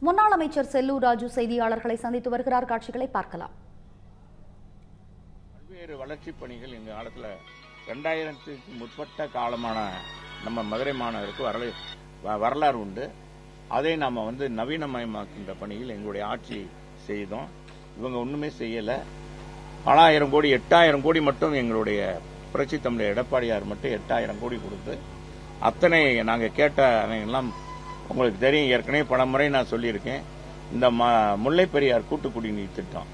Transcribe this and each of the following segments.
முன்னாள் அமைச்சர் செல்லூர் ராஜு செய்தியாளர்களை சந்தித்து வருகிறார். காட்சிகளை பார்க்கலாம். பல்வேறு வளர்ச்சிப் பணிகள் எங்கள் காலத்தில் ரெண்டாயிரத்துக்கு முற்பட்ட காலமான நம்ம மதுரை மாநகருக்கு வரல வ- வரலாறு உண்டு. அதை நாம் வந்து நவீனமயமாக்கின்ற பணியில் எங்களுடைய ஆட்சி செய்தோம். இவங்க ஒன்றுமே செய்யலை. பலாயிரம் கோடி எட்டாயிரம் கோடி மட்டும் எங்களுடைய புரட்சி தமிழர் எடப்பாடியார் மட்டும் எட்டாயிரம் கோடி கொடுத்து அத்தனை நாங்கள் கேட்ட எல்லாம் உங்களுக்கு தெரியும் ஏற்கனவே பல முறை நான் சொல்லியிருக்கேன். இந்த ம முல்லை பெரியார் கூட்டு குடிநீர் திட்டம்.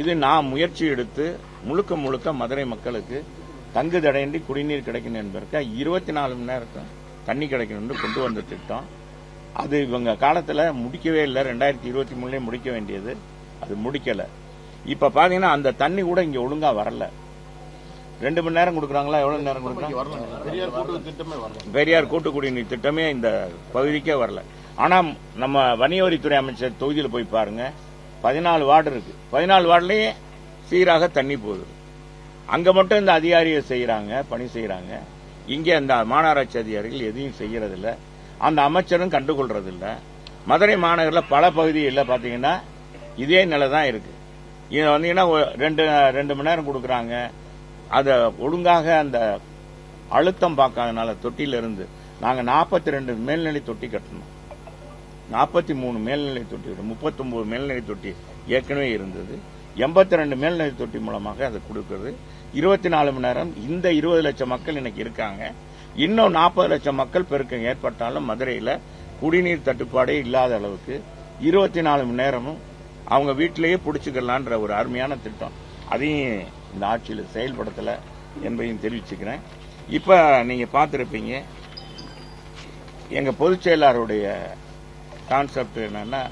இது நான் முயற்சி எடுத்து முழுக்க முழுக்க மதுரை மக்களுக்கு தங்கு தடையின்றி குடிநீர் கிடைக்கணும் என்பதற்கு இருபத்தி நாலு மணி நேரத்தும் தண்ணி கிடைக்கணும்னு கொண்டு வந்த திட்டம். அது இவங்க காலத்தில் முடிக்கவே இல்லை. ரெண்டாயிரத்தி இருபத்தி மூணுலேயே முடிக்க வேண்டியது. அது முடிக்கலை. இப்போ பார்த்தீங்கன்னா அந்த தண்ணி கூட இங்கே ஒழுங்காக வரலை. ரெண்டு மணி நேரம் கொடுக்குறாங்களா? எவ்வளவு நேரம் கொடுக்குறாங்க பெரியார் கூட்டு திட்டமே வரல. பெரியார் கூட்டு குடிநீர் திட்டமே இந்த பகுதிக்கே வரல. ஆனா நம்ம வணிகவரித்துறை அமைச்சர் தொகுதியில் போய் பாருங்க. பதினாலு வார்டு இருக்கு. பதினாலு வார்டுலயே சீராக தண்ணி போகுது. அங்க மட்டும் இந்த அதிகாரியை செய்யறாங்க பணி செய்யறாங்க இங்க அந்த மாநகராட்சி அதிகாரிகள் எதையும் செய்யறதில்ல. அந்த அமைச்சரும் கண்டுகொள்றது இல்ல மதுரை மாநகரில் பல பகுதிகளில் பாத்தீங்கன்னா இதே நிலை தான் இருக்கு. இது வந்தீங்கன்னா ரெண்டு ரெண்டு மணி நேரம் கொடுக்குறாங்க. அதை ஒழுங்காக அந்த அழுத்தம் பார்க்காதனால தொட்டியிலிருந்து நாங்கள் நாற்பத்தி ரெண்டு மேல்நிலை தொட்டி கட்டணும் நாற்பத்தி மூணு மேல்நிலை தொட்டி முப்பத்தொம்போது மேல்நிலை தொட்டி ஏற்கனவே இருந்தது. எண்பத்தி ரெண்டு மேல்நிலை தொட்டி மூலமாக அதை கொடுக்கிறது இருபத்தி நாலு மணி நேரம் இந்த இருபது லட்சம் மக்கள் இன்னைக்கு இருக்காங்க. இன்னும் நாற்பது லட்சம் மக்கள் பெருக்கம் ஏற்பட்டாலும் மதுரையில் குடிநீர் தட்டுப்பாடே இல்லாத அளவுக்கு இருபத்தி நாலு மணி நேரமும் அவங்க வீட்டிலேயே பிடிச்சிக்கலான்ற ஒரு அருமையான திட்டம். அதையும் இந்த ஆட்சியில் செயல்படுத்தலை என்பதையும் தெரிவிச்சுக்கிறேன். இப்போ நீங்கள் பார்த்துருப்பீங்க எங்கள் பொதுச் செயலாளருடைய கான்செப்ட் என்னன்னா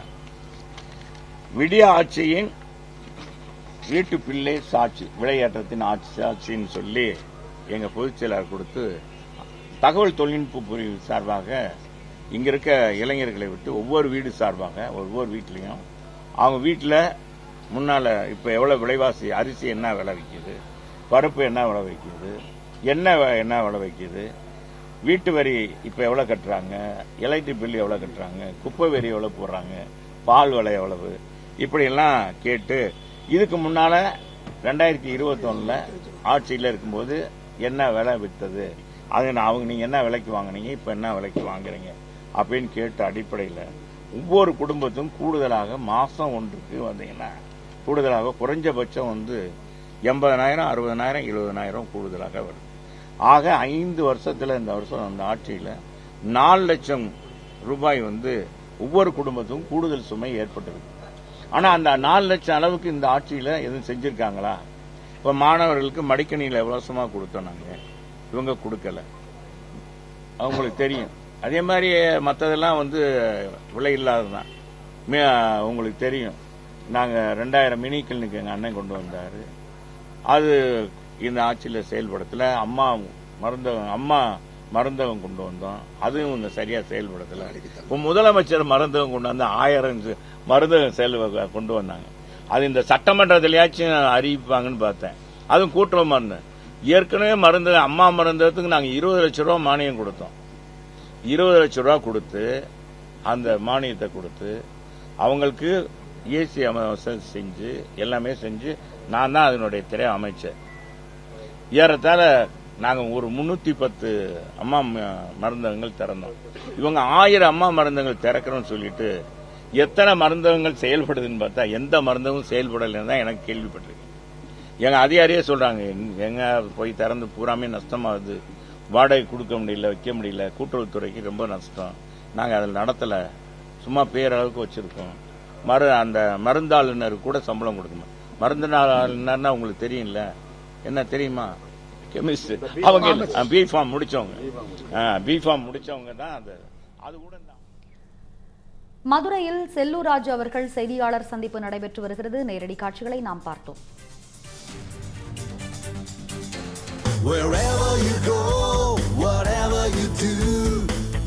விடிய ஆட்சியின் வீட்டு பிள்ளை சாட்சி விளையாட்டத்தின் ஆட்சி சாட்சின்னு சொல்லி எங்கள் பொதுச் செயலாளர் கொடுத்து தகவல் தொழில்நுட்ப பிரிவு சார்பாக இங்கே இருக்க இளைஞர்களை விட்டு ஒவ்வொரு வீடு சார்பாக ஒவ்வொரு வீட்லேயும் அவங்க வீட்டில் முன்னால் இப்போ எவ்வளோ விலைவாசி அரிசி என்ன விலை விற்கிது? பருப்பு என்ன விலை விற்கிது? எண்ணெய் என்ன விலை விற்கிது? வீட்டு வரி இப்போ எவ்வளோ கட்டுறாங்க? எலக்ட்ரிக் பில் எவ்வளோ கட்டுறாங்க? குப்பை வரி எவ்வளோ போடுறாங்க? பால் விலை எவ்வளவு? இப்படியெல்லாம் கேட்டு இதுக்கு முன்னால் ரெண்டாயிரத்தி இருபத்தொன்னில் ஆட்சியில் இருக்கும்போது என்ன விலை விற்றது அது நான் அவங்க நீங்கள் என்ன விலைக்கு வாங்கினீங்க? இப்போ என்ன விலைக்கு வாங்குறீங்க? அப்படின்னு கேட்ட அடிப்படையில் ஒவ்வொரு குடும்பத்தும் கூடுதலாக மாதம் ஒன்றுக்கு வந்தீங்கன்னா கூடுதலாக குறைஞ்சபட்சம் வந்து எண்பதனாயிரம் அறுபதனாயிரம் எழுபதனாயிரம் கூடுதலாக வருது. ஆக ஐந்து வருஷத்தில் இந்த வருஷம் அந்த ஆட்சியில் நாலு லட்சம் ரூபாய் வந்து ஒவ்வொரு குடும்பத்துக்கும் கூடுதல் சுமை ஏற்பட்டிருக்கு. ஆனால் அந்த நாலு லட்சம் அளவுக்கு இந்த ஆட்சியில் எதுவும் செஞ்சுருக்காங்களா? இப்போ மாணவர்களுக்கு மடிக்கணியில் இலவசமா கொடுத்தோம் நாங்கள் இவங்க கொடுக்கல. அவங்களுக்கு தெரியும். அதே மாதிரி மற்றதெல்லாம் வந்து விலை இல்லாததுதான். மே- உங்களுக்கு தெரியும். நாங்கள் ரெண்டாயிரம் மினி கிளினிக் அண்ணன் கொண்டு வந்தார். அது இந்த ஆட்சியில் செயல்படத்தில். அம்மா மருந்தகம் அம்மா மருந்தகம் கொண்டு வந்தோம். அதுவும் இந்த சரியாக செயல்படுத்தல. இப்போ முதலமைச்சர் மருந்தகம் கொண்டு வந்து ஆயிரம் மருந்தகம் செயல் கொண்டு வந்தாங்க. அது இந்த சட்டமன்றத்திலேயாச்சும் அறிவிப்பாங்கன்னு பார்த்தேன். அதுவும் கூட்டுறவு மருந்து. ஏற்கனவே மருந்து அம்மா மருந்தகத்துக்கு நாங்கள் இருபது லட்ச ரூபா மானியம் கொடுத்தோம். இருபது லட்சம் ரூபா கொடுத்து அந்த மானியத்தை கொடுத்து அவங்களுக்கு ஏசி செஞ்சு எல்லாமே செஞ்சு நான் தான் அதனுடைய திரை அமைச்சர். ஏறத்தாழ நாங்கள் ஒரு முன்னூத்தி பத்து அம்மா ம- மருந்தகங்கள் திறந்தோம். இவங்க ஆயிரம் அம்மா மருந்தகங்கள் திறக்கிறோம்னு சொல்லிட்டு எத்தனை மருந்தகங்கள் செயல்படுதுன்னு பார்த்தா எந்த மருந்தகம் செயல்படலைன்னு தான் எனக்கு கேள்விப்பட்டிருக்கேன் எங்க அதிகாரியே சொல்றாங்க எங்க- போய் திறந்து பூராமே நஷ்டமாகுது. வாடகை கொடுக்க முடியல வைக்க முடியல கூட்டுறவுத்துறைக்கு ரொம்ப நஷ்டம். நாங்கள் அதில் நடத்தலை. சும்மா பேரளவுக்கு வச்சிருக்கோம். மரு அந்த மருந்தாளுநர் கூட சம்பளம் கொடுக்கணும். மருந்தாளுநர்னா உங்களுக்கு தெரியும்ல? என்ன தெரியுமா? கெமிஸ்ட் அவங்க பி ஃபார்ம் முடிச்சவங்க. பி ஃபார்ம் முடிச்சவங்க தான் அது. அது கூட தான். மதுரையில் செல்லூர் ராஜு அவர்கள் செய்தியாளர் சந்திப்பு நடைபெற்று வருகிறது. நேரடி காட்சிகளை நாம் பார்த்தோம். Wherever you go, whatever you do,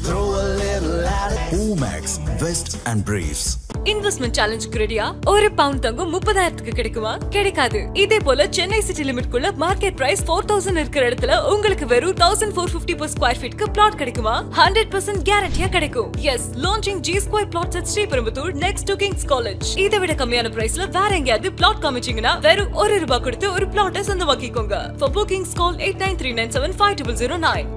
throw a little attitude. Omax, Vest and Briefs. Investment சேலஞ்சுக்கு ரெடியா ஒரு பவுண்ட் தங்கம் முப்பதாயிரத்துக்கு கிடைக்குமா? கிடைக்காது. இதே போல சென்னை சிட்டி லிமிட்குள்ள மார்க்கெட் பிரைஸ் ஃபோர் தௌசண்ட் இருக்கிற இடத்துல உங்களுக்கு வெறும் thousand four fifty per square ஃபீட்க்கு plot கிடைக்குமா? ஹண்ட்ரட் பர்சன்ட் கேரண்டியா கிடைக்கும். Yes launching G square flats at Sriperumbudur next to Kings college இதை விட கம்மியான பிரைஸ்ல வேற எங்கேயாவது பிளாட் காமிச்சீங்கன்னா வெறும் ஒரு ரூபாய் கொடுத்து ஒரு பிளாட்டை சொந்தமாக்கிக்கோங்க. For bookings call eight nine three nine seven five double zero nine